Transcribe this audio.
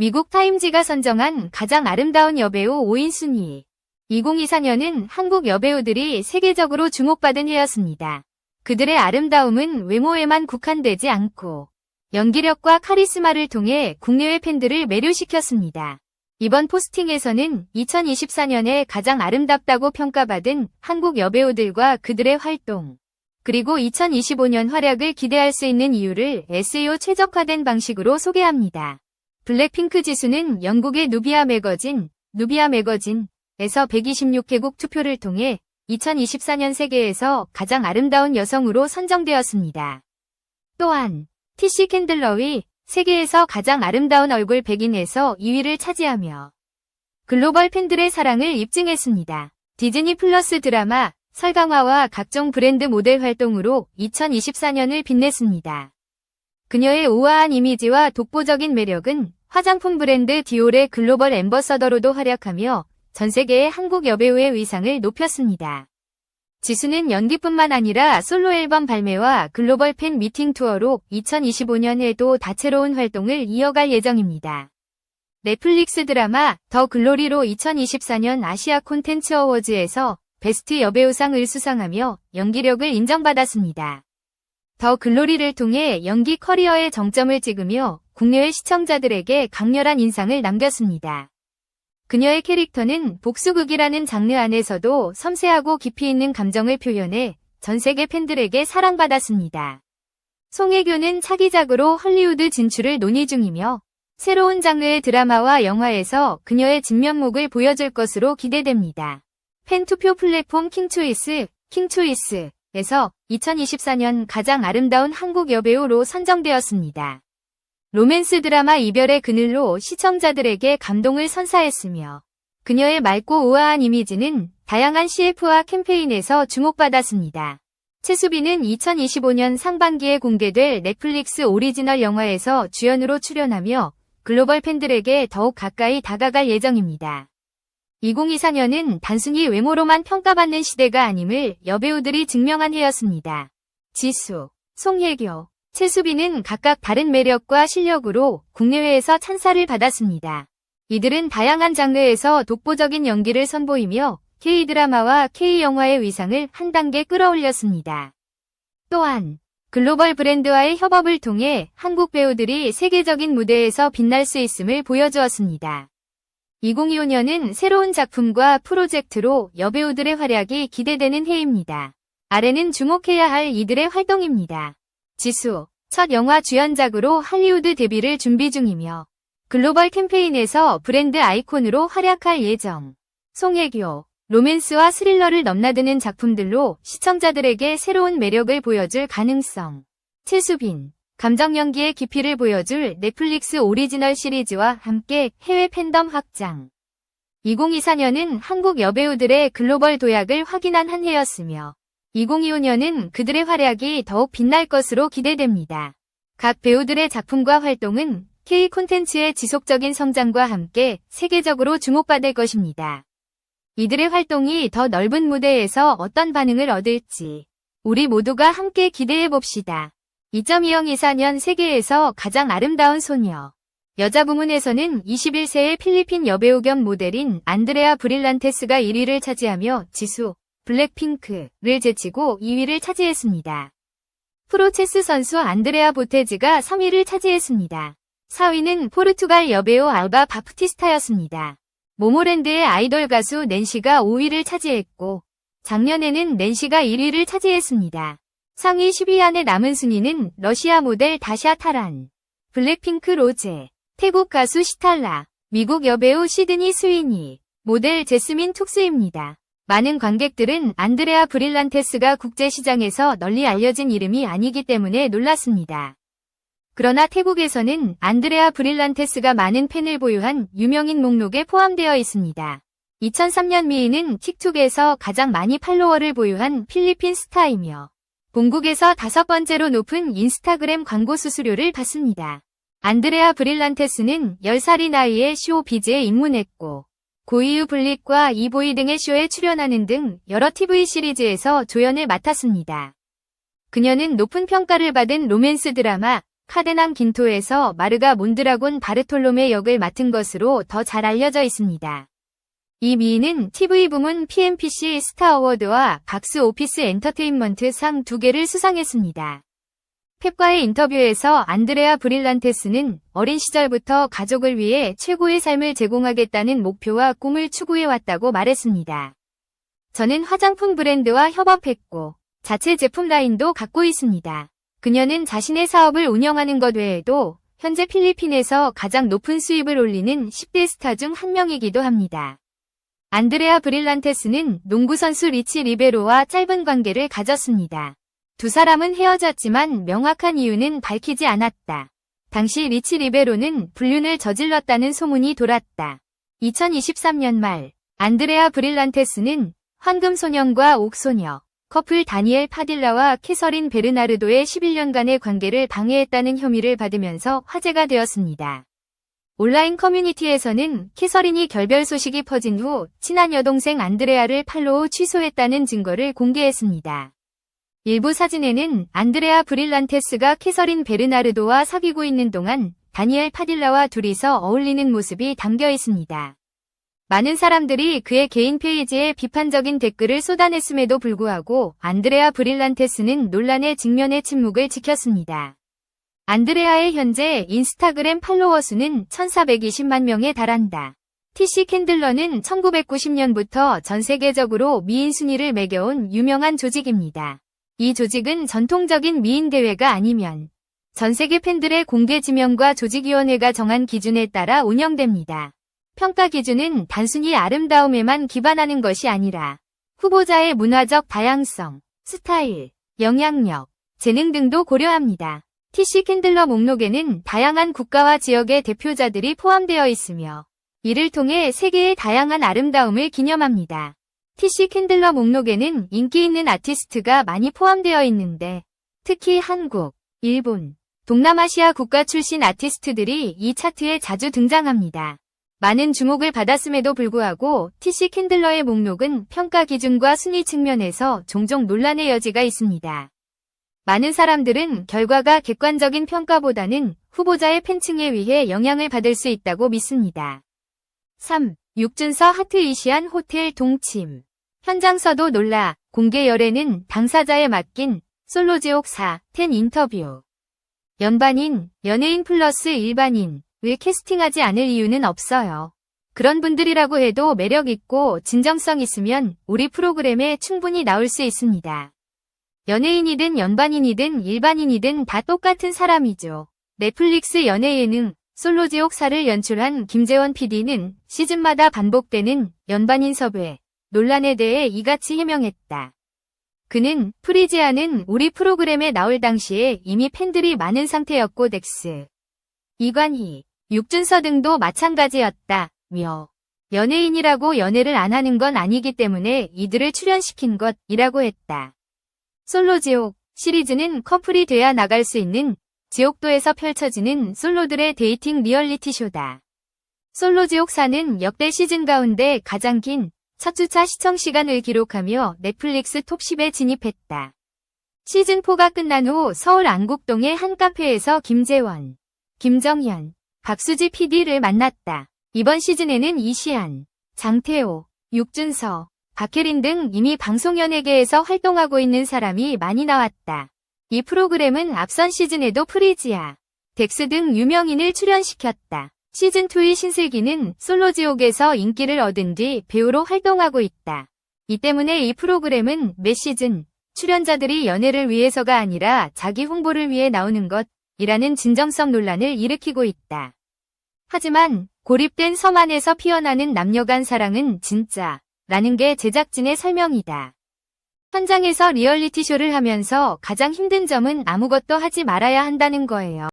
미국 타임지가 선정한 가장 아름다운 여배우 5인 순위. 2024년은 한국 여배우들이 세계적으로 주목받은 해였습니다. 그들의 아름다움은 외모에만 국한되지 않고 연기력과 카리스마를 통해 국내외 팬들을 매료시켰습니다. 이번 포스팅에서는 2024년에 가장 아름답다고 평가받은 한국 여배우들과 그들의 활동, 그리고 2025년 활약을 기대할 수 있는 이유를 SEO 최적화된 방식으로 소개합니다. 블랙핑크 지수는 영국의 누비아 매거진, 누비아 매거진에서 126개국 투표를 통해 2024년 세계에서 가장 아름다운 여성으로 선정되었습니다. 또한 티시 캔들러위 세계에서 가장 아름다운 얼굴 100인에서 2위를 차지하며 글로벌 팬들의 사랑을 입증했습니다. 디즈니 플러스 드라마 설강화와 각종 브랜드 모델 활동으로 2024년을 빛냈습니다. 그녀의 우아한 이미지와 독보적인 매력은 화장품 브랜드 디올의 글로벌 앰버서더로도 활약하며 전 세계의 한국 여배우의 위상을 높였습니다. 지수는 연기뿐만 아니라 솔로 앨범 발매와 글로벌 팬 미팅 투어로 2025년에도 다채로운 활동을 이어갈 예정입니다. 넷플릭스 드라마 더 글로리로 2024년 아시아 콘텐츠 어워즈에서 베스트 여배우상을 수상하며 연기력을 인정받았습니다. 더 글로리를 통해 연기 커리어에 정점을 찍으며 국내외 시청자들에게 강렬한 인상을 남겼습니다. 그녀의 캐릭터는 복수극이라는 장르 안에서도 섬세하고 깊이 있는 감정을 표현해 전 세계 팬들에게 사랑받았습니다. 송혜교는 차기작으로 헐리우드 진출을 논의 중이며 새로운 장르의 드라마와 영화에서 그녀의 진면목을 보여줄 것으로 기대됩니다. 팬투표 플랫폼 킹초이스, 킹초이스에서 2024년 가장 아름다운 한국 여배우로 선정되었습니다. 로맨스 드라마 이별의 그늘로 시청자들에게 감동을 선사했으며 그녀의 맑고 우아한 이미지는 다양한 CF와 캠페인에서 주목받았습니다. 최수빈은 2025년 상반기에 공개될 넷플릭스 오리지널 영화에서 주연으로 출연하며 글로벌 팬들에게 더욱 가까이 다가갈 예정입니다. 2024년은 단순히 외모로만 평가받는 시대가 아님을 여배우들이 증명한 해였습니다. 지수, 송혜교, 최수빈은 각각 다른 매력과 실력으로 국내외에서 찬사를 받았습니다. 이들은 다양한 장르에서 독보적인 연기를 선보이며 K-드라마와 K-영화의 위상을 한 단계 끌어올렸습니다. 또한 글로벌 브랜드와의 협업을 통해 한국 배우들이 세계적인 무대에서 빛날 수 있음을 보여주었습니다. 2025년은 새로운 작품과 프로젝트로 여배우들의 활약이 기대되는 해입니다. 아래는 주목해야 할 이들의 활동입니다. 지수, 첫 영화 주연작으로 할리우드 데뷔를 준비 중이며 글로벌 캠페인에서 브랜드 아이콘으로 활약할 예정. 송혜교, 로맨스와 스릴러를 넘나드는 작품들로 시청자들에게 새로운 매력을 보여줄 가능성. 최수빈, 감정 연기의 깊이를 보여줄 넷플릭스 오리지널 시리즈와 함께 해외 팬덤 확장. 2024년은 한국 여배우들의 글로벌 도약을 확인한 한 해였으며 2025년은 그들의 활약이 더욱 빛날 것으로 기대됩니다. 각 배우들의 작품과 활동은 K 콘텐츠의 지속적인 성장과 함께 세계적으로 주목받을 것입니다. 이들의 활동이 더 넓은 무대에서 어떤 반응을 얻을지 우리 모두가 함께 기대해 봅시다. 2024년 세계에서 가장 아름다운 소녀. 여자 부문에서는 21세의 필리핀 여배우 겸 모델인 안드레아 브릴란테스가 1위를 차지하며 지수, 블랙핑크를 제치고 2위를 차지했습니다. 프로 체스 선수 안드레아 보테즈가 3위를 차지했습니다. 4위는 포르투갈 여배우 알바 바프티스타였습니다. 모모랜드의 아이돌 가수 낸시가 5위를 차지했고 작년에는 낸시가 1위를 차지했습니다. 상위 10위 안에 남은 순위는 러시아 모델 다샤 타란, 블랙핑크 로제, 태국 가수 시탈라, 미국 여배우 시드니 스위니, 모델 제스민 툭스입니다. 많은 관객들은 안드레아 브릴란테스가 국제시장에서 널리 알려진 이름이 아니기 때문에 놀랐습니다. 그러나 태국에서는 안드레아 브릴란테스가 많은 팬을 보유한 유명인 목록에 포함되어 있습니다. 2003년 미인은 틱톡에서 가장 많이 팔로워를 보유한 필리핀 스타이며 본국에서 다섯 번째로 높은 인스타그램 광고 수수료를 받습니다. 안드레아 브릴란테스는 10살이 나이에 쇼 비즈에 입문했고 고이유 블릿과 이보이 등의 쇼에 출연하는 등 여러 TV 시리즈에서 조연을 맡았습니다. 그녀는 높은 평가를 받은 로맨스 드라마 카데낭 긴토에서 마르가 몬드라곤 바르톨로메 역을 맡은 것으로 더 잘 알려져 있습니다. 이 미인은 TV 부문 PMPC 스타 어워드와 박스 오피스 엔터테인먼트 상 두 개를 수상했습니다. 펩과의 인터뷰에서 안드레아 브릴란테스는 어린 시절부터 가족을 위해 최고의 삶을 제공하겠다는 목표와 꿈을 추구해왔다고 말했습니다. 저는 화장품 브랜드와 협업했고 자체 제품 라인도 갖고 있습니다. 그녀는 자신의 사업을 운영하는 것 외에도 현재 필리핀에서 가장 높은 수입을 올리는 10대 스타 중 한 명이기도 합니다. 안드레아 브릴란테스는 농구선수 리치 리베로와 짧은 관계를 가졌습니다. 두 사람은 헤어졌지만 명확한 이유는 밝히지 않았다. 당시 리치 리베로는 불륜을 저질렀다는 소문이 돌았다. 2023년 말 안드레아 브릴란테스는 황금소년과 옥소녀, 커플 다니엘 파딜라와 캐서린 베르나르도의 11년간의 관계를 방해했다는 혐의를 받으면서 화제가 되었습니다. 온라인 커뮤니티에서는 캐서린이 결별 소식이 퍼진 후 친한 여동생 안드레아를 팔로우 취소했다는 증거를 공개했습니다. 일부 사진에는 안드레아 브릴란테스가 캐서린 베르나르도와 사귀고 있는 동안 다니엘 파딜라와 둘이서 어울리는 모습이 담겨 있습니다. 많은 사람들이 그의 개인 페이지에 비판적인 댓글을 쏟아냈음에도 불구하고 안드레아 브릴란테스는 논란의 직면의 침묵을 지켰습니다. 안드레아의 현재 인스타그램 팔로워 수는 1420만 명에 달한다. TC 캔들러는 1990년부터 전 세계적으로 미인 순위를 매겨온 유명한 조직입니다. 이 조직은 전통적인 미인 대회가 아니면 전 세계 팬들의 공개 지명과 조직위원회가 정한 기준에 따라 운영됩니다. 평가 기준은 단순히 아름다움에만 기반하는 것이 아니라 후보자의 문화적 다양성, 스타일, 영향력, 재능 등도 고려합니다. TC 캔들러 목록에는 다양한 국가와 지역의 대표자들이 포함되어 있으며 이를 통해 세계의 다양한 아름다움을 기념합니다. TC 캔들러 목록에는 인기 있는 아티스트가 많이 포함되어 있는데 특히 한국, 일본, 동남아시아 국가 출신 아티스트들이 이 차트에 자주 등장합니다. 많은 주목을 받았음에도 불구하고 TC 캔들러의 목록은 평가 기준과 순위 측면에서 종종 논란의 여지가 있습니다. 많은 사람들은 결과가 객관적인 평가보다는 후보자의 팬층에 의해 영향을 받을 수 있다고 믿습니다. 3. 육준서 하트 이시안 호텔 동침 현장서도 놀라 공개 열애는 당사자에 맡긴 솔로지옥 4, 10 인터뷰 연반인, 연예인 플러스 일반인, 왜 캐스팅하지 않을 이유는 없어요. 그런 분들이라고 해도 매력 있고 진정성 있으면 우리 프로그램에 충분히 나올 수 있습니다. 연예인이든 연반인이든 일반인이든 다 똑같은 사람이죠. 넷플릭스 연예 예능 솔로지옥사를 연출한 김재원 PD는 시즌마다 반복되는 연반인 섭외 논란에 대해 이같이 해명했다. 그는 프리지아는 우리 프로그램에 나올 당시에 이미 팬들이 많은 상태였고 덱스, 이관희, 육준서 등도 마찬가지였다. 며 연예인이라고 연애를 안 하는 건 아니기 때문에 이들을 출연시킨 것이라고 했다. 솔로 지옥 시리즈는 커플이 돼야 나갈 수 있는 지옥도에서 펼쳐지는 솔로들의 데이팅 리얼리티 쇼다. 솔로 지옥사는 역대 시즌 가운데 가장 긴 첫 주차 시청 시간을 기록하며 넷플릭스 톱10에 진입했다. 시즌4가 끝난 후 서울 안국동의 한 카페에서 김재원, 김정현, 박수지 PD를 만났다. 이번 시즌에는 이시안, 장태호, 육준서, 박혜린 등 이미 방송 연예계에서 활동하고 있는 사람이 많이 나왔다. 이 프로그램은 앞선 시즌에도 프리지아, 덱스 등 유명인을 출연시켰다. 시즌2의 신슬기는 솔로지옥에서 인기를 얻은 뒤 배우로 활동하고 있다. 이 때문에 이 프로그램은 매 시즌 출연자들이 연애를 위해서가 아니라 자기 홍보를 위해 나오는 것이라는 진정성 논란을 일으키고 있다. 하지만 고립된 섬 안에서 피어나는 남녀 간 사랑은 진짜 라는 게 제작진의 설명이다. 현장에서 리얼리티 쇼를 하면서 가장 힘든 점은 아무것도 하지 말아야 한다는 거예요.